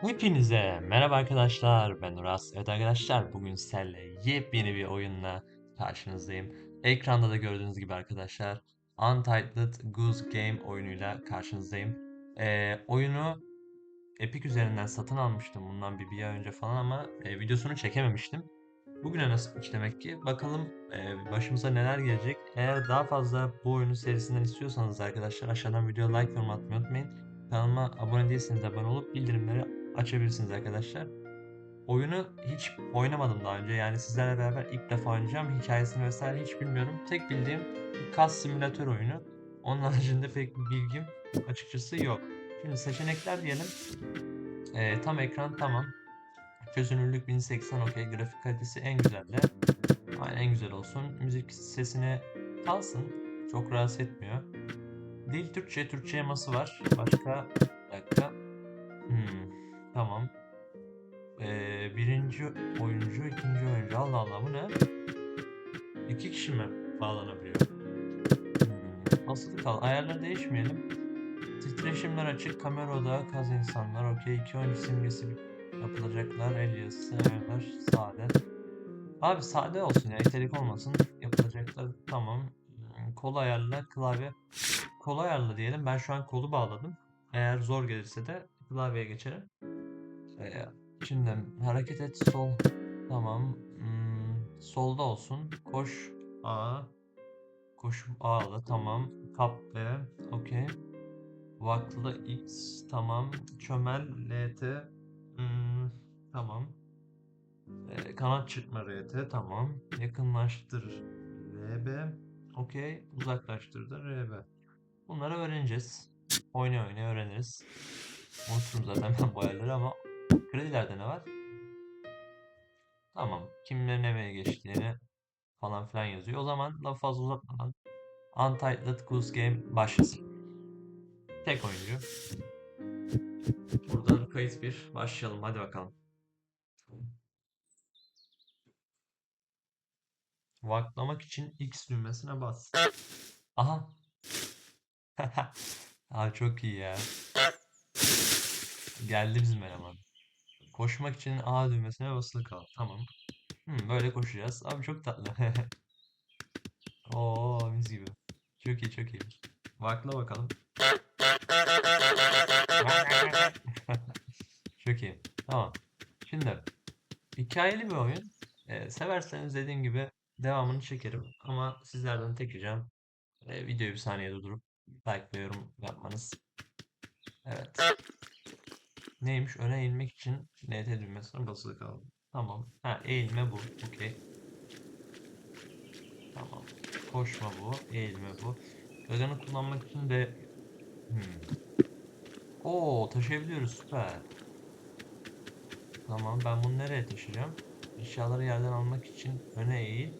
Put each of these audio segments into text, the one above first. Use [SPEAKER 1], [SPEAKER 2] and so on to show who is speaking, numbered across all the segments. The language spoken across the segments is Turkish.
[SPEAKER 1] Hepinize merhaba arkadaşlar. Ben Uras. Evet arkadaşlar bugün sizlerle yepyeni bir oyunla karşınızdayım. Ekranda da gördüğünüz gibi arkadaşlar Untitled Goose Game oyunuyla karşınızdayım. Ee, oyunu Epic üzerinden satın almıştım bundan bir, bir ay önce falan ama e, videosunu çekememiştim. Bugüne nasipmiş demek ki. Bakalım e, başımıza neler gelecek. Eğer daha fazla bu oyunun serisinden istiyorsanız arkadaşlar aşağıdan videoya like yorum atmayı unutmayın. Kanalıma abone değilseniz abone olup bildirimleri açabilirsiniz arkadaşlar. Oyunu hiç oynamadım daha önce. Yani sizlerle beraber ilk defa oynayacağım. Hikayesini vesaire hiç bilmiyorum. Tek bildiğim kas simülatör oyunu. Onun haricinde pek bir bilgim açıkçası yok. Şimdi seçenekler diyelim. Ee, tam ekran tamam. Çözünürlük 1080 okey. Grafik kalitesi en güzelle. Aynen en güzel olsun. Müzik sesini kalsın. Çok rahatsız etmiyor. Dil Türkçe, Türkçe yaması var. Başka bir dakika. Tamam. Ee, birinci oyuncu, ikinci oyuncu. Allah Allah bu ne? İki kişi mi bağlanabiliyor? Hmm, asılı kal. Ayarları değişmeyelim. Titreşimler açık, kamera odağı, kaz insanlar. Okey. İki oyuncu simgesi yapılacaklar. El yazısı, ayarlar, sade. Abi sade olsun ya. İtelik olmasın. Yapılacaklar. Tamam. Kol ayarla, klavye. Kol ayarla diyelim. Ben şu an kolu bağladım. Eğer zor gelirse de klavyeye geçerim. Ee, şimdi hareket et sol. Tamam. Hmm, solda olsun. Koş A. Koş A'la tamam. Kap B. Okey. Vaklı X. Tamam. Çömel LT. Hmm, tamam. Ee, kanat çırpma RT. Tamam. Yakınlaştır RB. Okey. Uzaklaştır da RB. Bunları öğreneceğiz. Oynaya oynaya öğreniriz. Unuturum zaten ben bu ayarları ama kredilerde ne var? Tamam. Kimlerin emeğe geçtiğini falan filan yazıyor. O zaman lafı fazla uzatmadan Untitled Goose Game başlasın. Tek oyuncu. Buradan kayıt bir. Başlayalım. Hadi bakalım. Vaklamak için X düğmesine bas. Aha. Abi çok iyi ya. Geldi bizim eleman. Koşmak için A düğmesine basılı kal. Tamam. Hmm, böyle koşacağız. Abi çok tatlı. Oo mis gibi. Çok iyi çok iyi. Vakla bakalım. Çok iyi. Tamam. Şimdi hikayeli bir oyun. Ee, severseniz dediğim gibi devamını çekerim. Ama sizlerden tek ricam e, videoyu bir saniye durdurup like ve yorum yapmanız. Evet. Neymiş? Öne eğilmek için NT düğmesine basılı kaldı. Tamam. Ha eğilme bu. Okey. Tamam. Koşma bu. Eğilme bu. Gaganı kullanmak için de hmm. Oo taşıyabiliyoruz süper. Tamam ben bunu nereye taşıyacağım? Eşyaları yerden almak için öne eğil.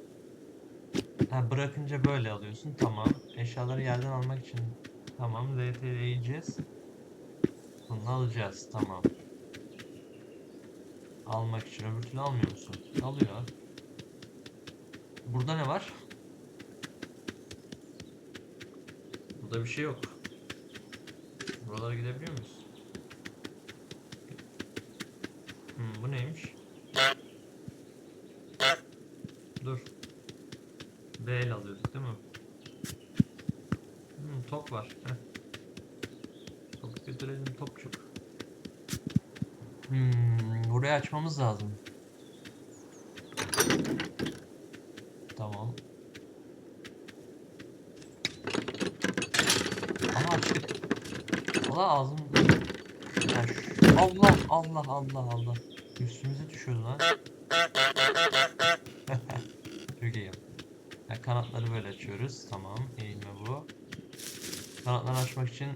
[SPEAKER 1] Ha bırakınca böyle alıyorsun. Tamam. Eşyaları yerden almak için tamam. İle eğileceğiz. Bunu alacağız. Tamam. Almak için öbür türlü almıyor musun? Alıyor. Burada ne var? Burada bir şey yok. Buralara gidebiliyor muyuz? Hmm, bu neymiş? Dur. B ile alıyorduk değil mi? Hmm, top var. Heh. Hmm, burayı açmamız lazım. Tamam. Ama açtık. Allah ağzım. Şu- Allah Allah Allah Allah. Üstümüze düşüyordu lan. Çok iyi. Ya, kanatları böyle açıyoruz. Tamam. Eğilme bu. Kanatları açmak için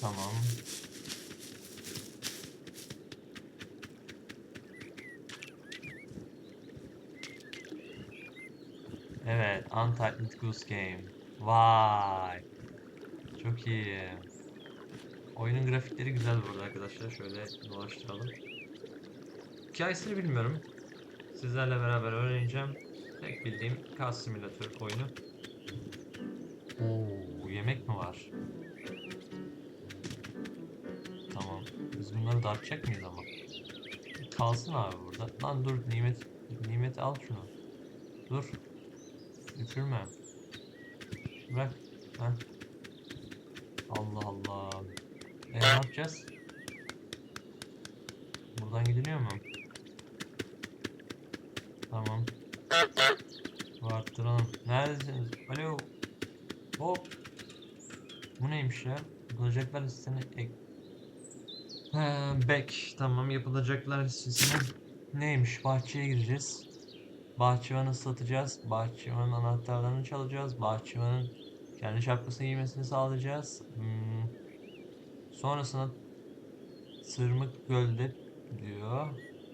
[SPEAKER 1] tamam. Evet, Untitled Goose Game. Vay. Çok iyi. Oyunun grafikleri güzel burada arkadaşlar. Şöyle dolaştıralım. Hikayesini bilmiyorum. Sizlerle beraber öğreneceğim. Tek bildiğim kas simülatör oyunu. Oo, yemek mi var? Tamam. Biz bunları dağıtacak mıyız ama? kalsın abi burada. Lan dur nimet nimet al şunu. Dur. Düşürme. Bırak. Heh. Allah Allah. E ne yapacağız? Buradan gidiliyor mu? Tamam. Arttıralım. Neredesiniz? Alo. Hop. Bu neymiş ya? Yapılacaklar listesine ek. Ha, back. Tamam yapılacaklar listesine. Neymiş? Bahçeye gireceğiz. Bahçıvanı ıslatacağız. Bahçıvanın anahtarlarını çalacağız. Bahçıvanın kendi şapkasını giymesini sağlayacağız. Hmm. Sonrasında Sırmık Göl'de diyor.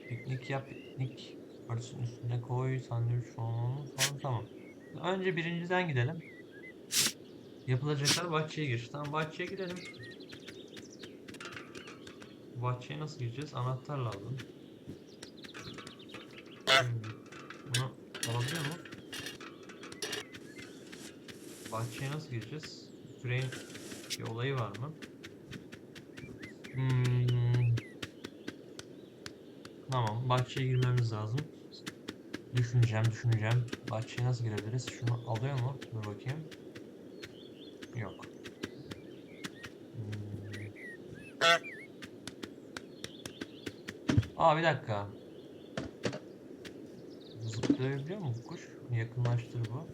[SPEAKER 1] Piknik yap, piknik örtüsünün üstüne koy, sandviç falan falan tamam. Önce birinciden gidelim. Yapılacaklar bahçeye gir. Tamam bahçeye gidelim. Bahçeye nasıl gireceğiz? Anahtar lazım. Bunu alabiliyor mu? Bahçeye nasıl gireceğiz? Küreğin bir olayı var mı? Hmm. Tamam, bahçeye girmemiz lazım. Düşüneceğim, düşüneceğim. Bahçeye nasıl girebiliriz? Şunu alıyor mu? Dur bakayım. Yok. Hmm. Aa bir dakika. Zıplayabiliyor mu bu kuş? Yakınlaştır bu.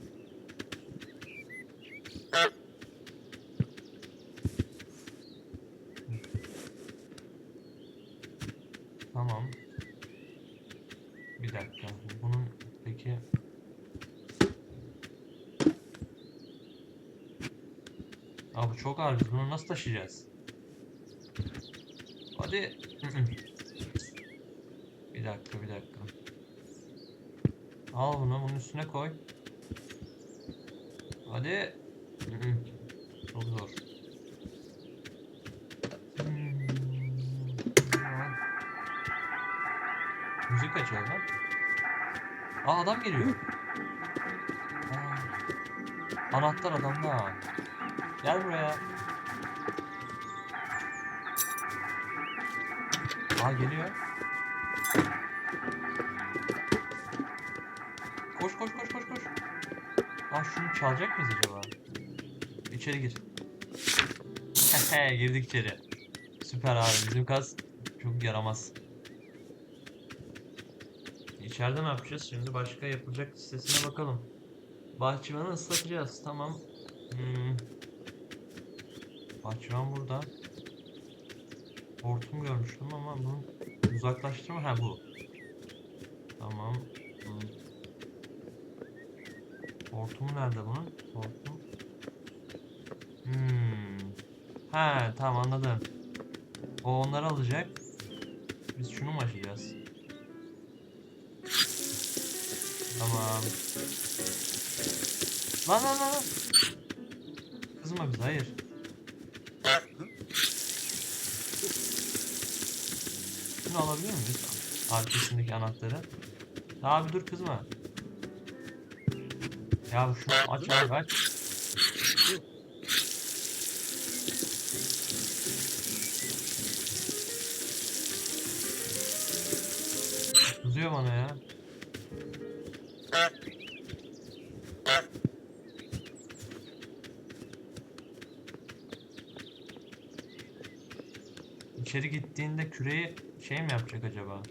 [SPEAKER 1] Tamam. Bir dakika. Bunun peki Abi bu çok ağır. Bunu nasıl taşıyacağız? Hadi. Bir dakika, bir dakika. Al bunu, bunun üstüne koy. Hadi. Çok zor. Müzik açıyor lan. Aa adam geliyor. Aa. Anahtar adamda. Gel buraya. Aa geliyor. Koş koş koş koş koş. Aa şunu çalacak mıyız acaba? İçeri gir. Girdik içeri. Süper abi bizim kaz çok yaramaz. İçeride ne yapacağız? Şimdi başka yapılacak listesine bakalım. Bahçıvanı ıslatacağız. Tamam. Hmm. Bahçıvan burada. Hortum görmüştüm ama bunu uzaklaştırma. Ha bu. Tamam. Hmm. Hortumu nerede bunun? Hortum. Hmm. Ha tamam anladım. O onları alacak. Biz şunu mu açacağız? Tamam. Lan lan lan. Kızma bize hayır. Şunu alabiliyor muyuz? Arkasındaki anahtarı. Abi dur kızma. Ya şunu aç abi aç. Kızıyor bana ya. İçeri gittiğinde küreyi şey mi yapacak acaba?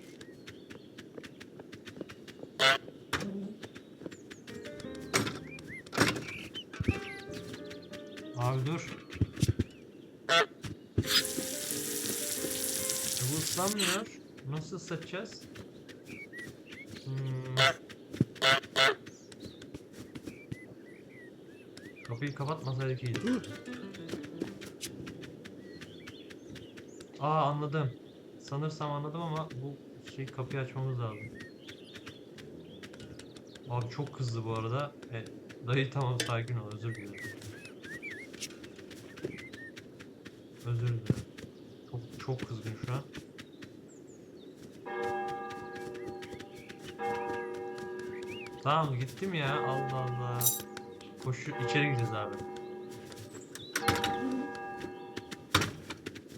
[SPEAKER 1] Abi dur. Bu ıslanmıyor. Nasıl ıslatacağız? Hmm. Kapıyı kapatmasaydık iyiydi. Aa anladım. Sanırsam anladım ama bu şey kapıyı açmamız lazım. Abi çok hızlı bu arada. E, dayı tamam sakin ol özür dilerim. Özür dilerim. Çok çok kızgın şu an. Tamam gittim ya Allah Allah. Koşu içeri gideceğiz abi.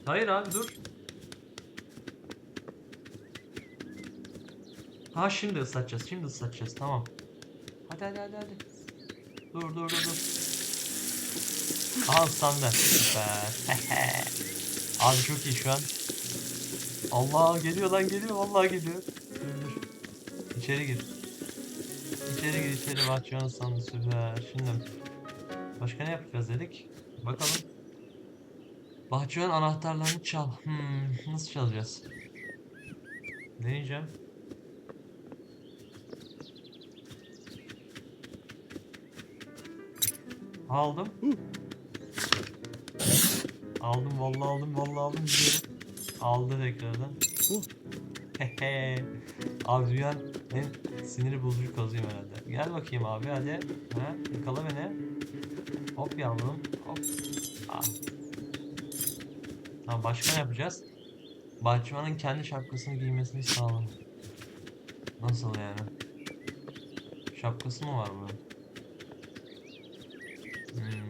[SPEAKER 1] Hayır abi dur. Ha şimdi ıslatacağız. Şimdi ıslatacağız. Tamam. Hadi hadi hadi hadi. Dur dur dur dur. Aha ıslandı. Süper. Abi çok iyi şu an. Allah geliyor lan geliyor. Vallahi geliyor. Dur. İçeri gir. İçeri gir içeri bak şu an ıslandı süper. Şimdi başka ne yapacağız dedik. Bakalım. Bahçıvan anahtarlarını çal. Hmm, nasıl çalacağız? Deneyeceğim. Aldım. Aldım vallahi aldım vallahi aldım. Aldı tekrardan. Hehe. abi dünyanın en siniri bozucu kozuyum herhalde. Gel bakayım abi hadi. Ha, yakala beni. Hop yavrum. Hop. Ah. Tamam başka ne yapacağız? Bahçıvanın kendi şapkasını giymesini sağlam. Nasıl yani? Şapkası mı var bunun? Hmm.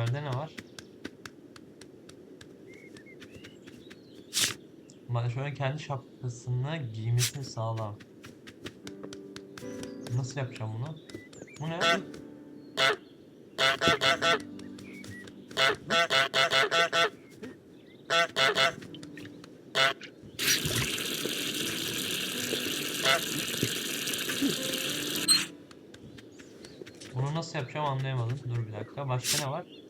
[SPEAKER 1] İleride ne var? Bahçıvanın kendi şapkasını giymesini sağlam. Nasıl yapacağım bunu? Bu ne? Bunu nasıl yapacağım anlayamadım. Dur bir dakika. Başka ne var?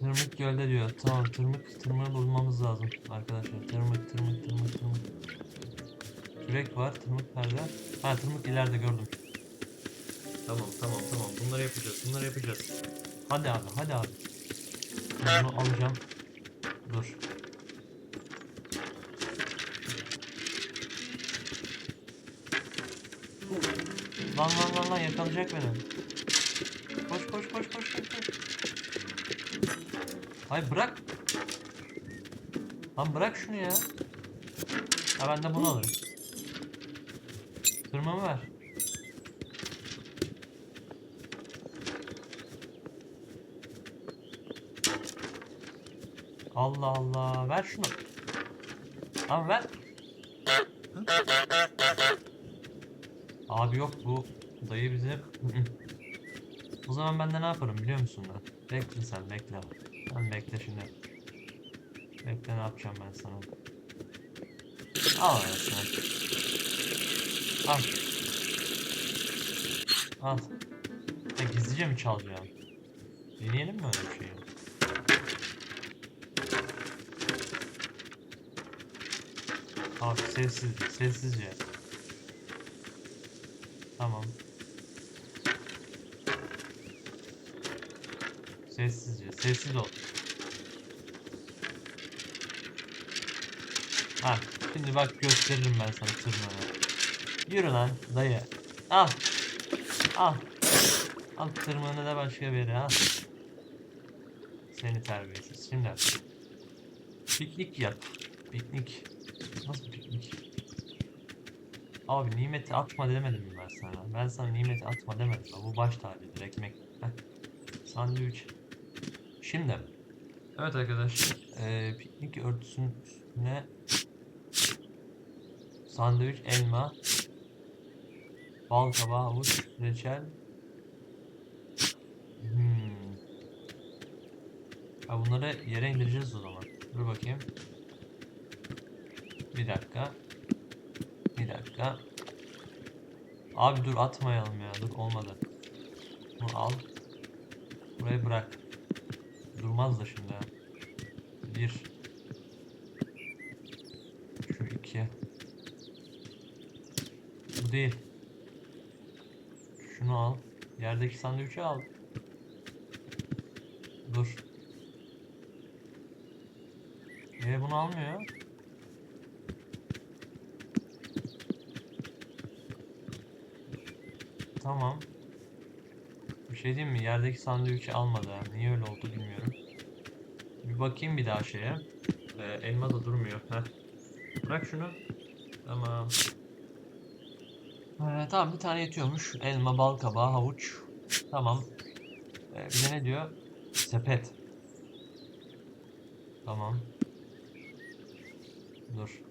[SPEAKER 1] Tırmık gölde diyor. Tamam tırmık tırmığı bulmamız lazım arkadaşlar. Tırmık tırmık tırmık tırmık. Kürek var. Tırmık nerede? Ha tırmık ileride gördüm. Tamam tamam tamam. Bunları yapacağız. Bunları yapacağız. Hadi abi hadi abi. Bunu alacağım. Dur. Lan lan lan lan yakalayacak beni. Koş koş koş koş koş koş. Ay bırak. Lan bırak şunu ya. Ha ben de bunu alırım. Tırmamı ver. Allah Allah. Ver şunu. Tamam ver. Abi yok bu dayı bize... O zaman ben de ne yaparım biliyor musun lan? Bekle sen bekle. Sen bekle şimdi. Bekle ne yapacağım ben sana. Al anasını. Al. Al. Ya gizlice mi çalacağım? Deneyelim mi öyle bir şeyi? Abi sessiz, sessizce. Tamam. Sessizce, sessiz ol. Ha, şimdi bak gösteririm ben sana tırmanı. Yürü lan dayı. Al. Al. Al tırmanı da başka biri al. Seni terbiyesiz. Şimdi piknik yap. Piknik. Nasıl piknik? Abi nimeti atma demedim mi ben sana? Ben sana nimeti atma demedim. Bu baş tacıdır ekmek. Heh. Sandviç. Şimdi. Evet arkadaşlar. eee, piknik örtüsünün üstüne sandviç, elma, bal kabağı, havuç, reçel. Hmm. Ha bunları yere indireceğiz o zaman. Dur bakayım. Bir dakika. Bir dakika. Abi dur atmayalım ya. Dur olmadı. Bunu al. Buraya bırak. Durmaz da şimdi. Bir. Şu iki. Bu değil. Şunu al. Yerdeki sandviçi al. Dur. Ee bunu almıyor. Tamam. Şey diyeyim mi? Yerdeki sandviçi almadı. Niye öyle oldu bilmiyorum. Bir bakayım bir daha şeye. Ee, elma da durmuyor. Heh. Bırak şunu. Tamam. Ee, tamam bir tane yetiyormuş. Elma, bal kabağı, havuç. Tamam. Ee, bir de ne diyor? Sepet. Tamam. Dur.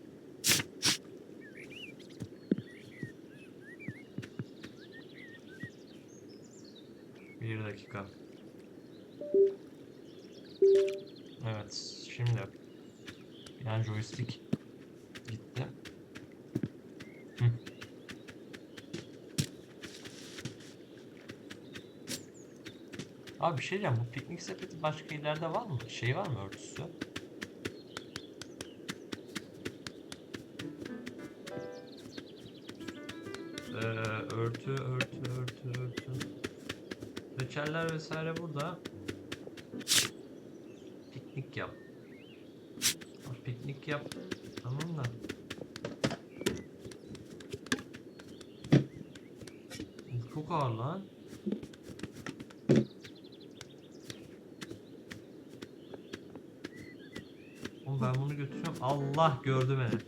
[SPEAKER 1] Bir dakika. Evet, şimdi yani joystick gitti. Hı. Abi bir şey diyeceğim, bu piknik sepeti başka illerde var mı? Şey var mı örtüsü? Ee, örtü, örtü, örtü, örtü. Reçeller vesaire burada. Piknik yap. Piknik yap. Tamam da. Çok ağır lan. Oğlum ben bunu götürüyorum. Allah gördü beni.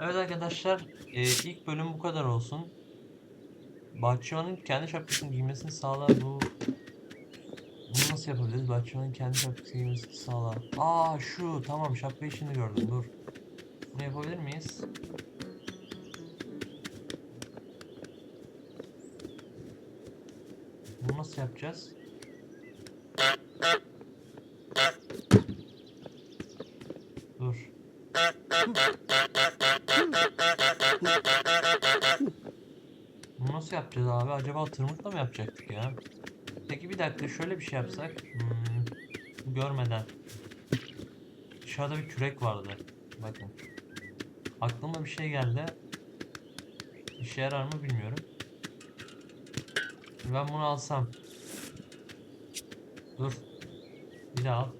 [SPEAKER 1] Evet arkadaşlar, e, ilk bölüm bu kadar olsun. Bahçıvanın kendi şapkasını giymesini sağlar bu. Bunu nasıl yapabiliriz? Bahçıvanın kendi şapkasını giymesini sağlar. Aa şu tamam şapka işini gördüm dur. Bunu yapabilir miyiz? Bunu nasıl yapacağız? Dur. Yapacağız abi? Acaba tırmıkla mı yapacaktık ya? Peki bir dakika şöyle bir şey yapsak. Hmm, görmeden. Dışarıda bir kürek vardı. Bakın. Aklıma bir şey geldi. İşe yarar mı bilmiyorum. Ben bunu alsam. Dur. Bir daha al.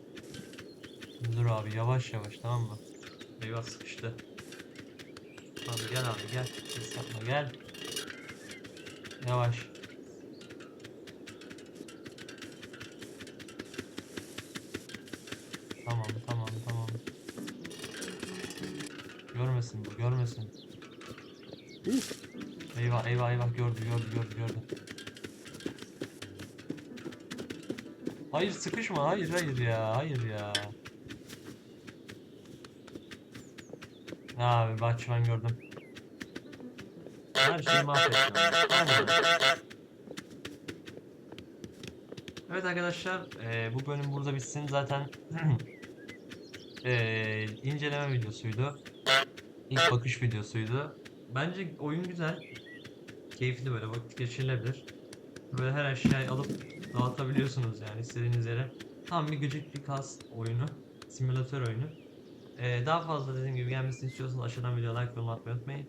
[SPEAKER 1] Dur abi yavaş yavaş tamam mı? Eyvah sıkıştı. Abi gel abi gel. Ses gel. Yavaş. Tamam tamam tamam. Görmesin bu görmesin. Eyvah eyvah eyvah gördü gördü gördü gördü. Hayır sıkışma hayır hayır ya hayır ya. Abi bahçıvan gördüm. Her şeyi mahvettim. Evet arkadaşlar eee, bu bölüm burada bitsin zaten eee, inceleme videosuydu. İlk bakış videosuydu. Bence oyun güzel. Keyifli böyle vakit geçirilebilir. Böyle her eşyayı alıp dağıtabiliyorsunuz yani istediğiniz yere. Tam bir gıcık bir kas oyunu. Simülatör oyunu. Ee, daha fazla dediğim gibi gelmesini istiyorsanız aşağıdan video like ve atmayı unutmayın.